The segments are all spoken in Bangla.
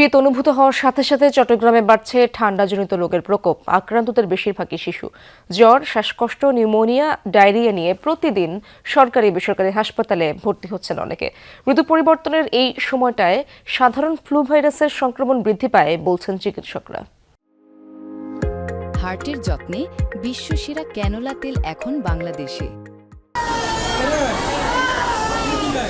শীত অনুভূত হওয়ার সাথে সাথে চট্টগ্রামে বাড়ছে ঠান্ডাজনিত রোগের প্রকোপ। আক্রান্তদের বেশিরভাগই শিশু। জ্বর, শ্বাসকষ্ট, নিউমোনিয়া, ডায়রিয়া নিয়ে প্রতিদিন সরকারি বেসরকারি হাসপাতালে ভর্তি হচ্ছেন অনেকে। ঋতু পরিবর্তনের এই সময়টায় সাধারণ ফ্লু ভাইরাসের সংক্রমণ বৃদ্ধি পায় বলছেন চিকিৎসকরা। হার্টের যত্নে বিশ্বসেরা ক্যানোলা তেল এখন বাংলাদেশে।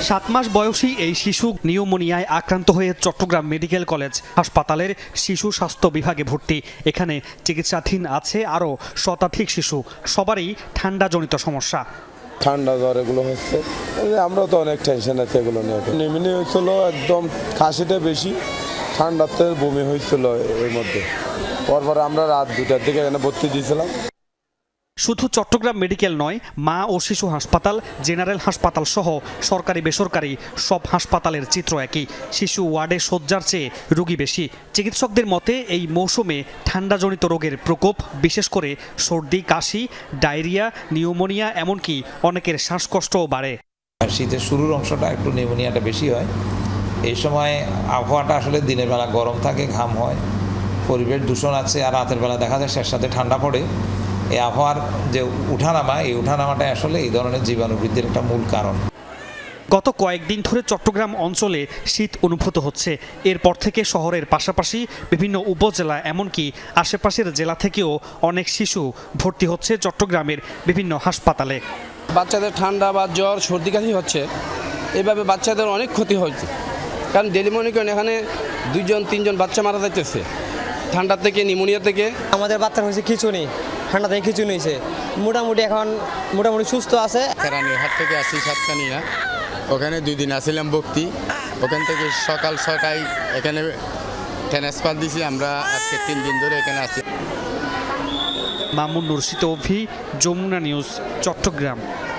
সাত মাস বয়সী এই শিশু নিউমোনিয়ায় আক্রান্ত হয়ে চট্টগ্রাম মেডিকেল কলেজ হাসপাতালের শিশু স্বাস্থ্য বিভাগে ভর্তি। এখানে চিকিৎসাধীন আছে আরও শতাধিক শিশু। সবারই ঠান্ডাজনিত সমস্যা। ঠান্ডা জ্বর এগুলো হচ্ছে। আমরা তো অনেক টেনশন আছে এগুলো নিয়ে। নিমিনি হয়েছিল একদম কাশিটা বেশি, ঠান্ডাতে বমি হয়েছিল এর মধ্যে। পরপর আমরা রাত দুটার দিকে এখানে ভর্তি দিয়েছিলাম। শুধু চট্টগ্রাম মেডিকেল নয়, মা ও শিশু হাসপাতাল, জেনারেল হাসপাতাল সহ সরকারি বেসরকারি সব হাসপাতালের চিত্র একই। শিশু ওয়ার্ডে শয্যার চেয়ে রোগী বেশি। চিকিৎসকদের মতে, এই মৌসুমে ঠান্ডাজনিত রোগের প্রকোপ, বিশেষ করে সর্দি, কাশি, ডায়রিয়া, নিউমোনিয়া এমনকি অনেকের শ্বাসকষ্টও বাড়ে। শীতের শুরুর অংশটা একটু নিউমোনিয়াটা বেশি হয়। এই সময় আবহাওয়াটা আসলে দিনের বেলা গরম থাকে, ঘাম হয়, পরিবেশ দূষণ আছে আর রাতের বেলা দেখা যায় সাথে ঠান্ডা পড়ে। এই আবহাওয়ার যে উঠানামা এই উঠানামাটাই আসলে এই ধরনের জীবাণু বৃদ্ধির একটা মূল কারণ। গত কয়েকদিন ধরে চট্টগ্রাম অঞ্চলে শীত অনুভূত হচ্ছে। এরপর থেকে শহরের পাশাপাশি বিভিন্ন উপজেলা এমনকি আশেপাশের জেলা থেকেও অনেক শিশু ভর্তি হচ্ছে চট্টগ্রামের বিভিন্ন হাসপাতালে। বাচ্চাদের ঠান্ডা বা জ্বর সর্দি কাশি হচ্ছে। এভাবে বাচ্চাদের অনেক ক্ষতি হচ্ছে কারণ ডেলি মনে করেন এখানে দুইজন তিনজন বাচ্চা মারা যাইতেছে। ঠান্ডা থেকে নিউমোনিয়া থেকে। আমাদের বাচ্চার হয়েছে খিচুনি। ঠান্ডা থেকে খিচুনি হয়েছে মোটামুটি এখন মোটামুটি সুস্থ আছে। হাট থেকে আসি সাতকানিয়া। ওখানে দুই দিন আসিলাম ভক্তি। ওখান থেকে সকাল ছটায় এখানে ট্রান্সফার দিছি আমরা আজকে তিন দিন ধরে এখানে আছি। মামুন নুরশিদ অভি যমুনা নিউজ চট্টগ্রাম।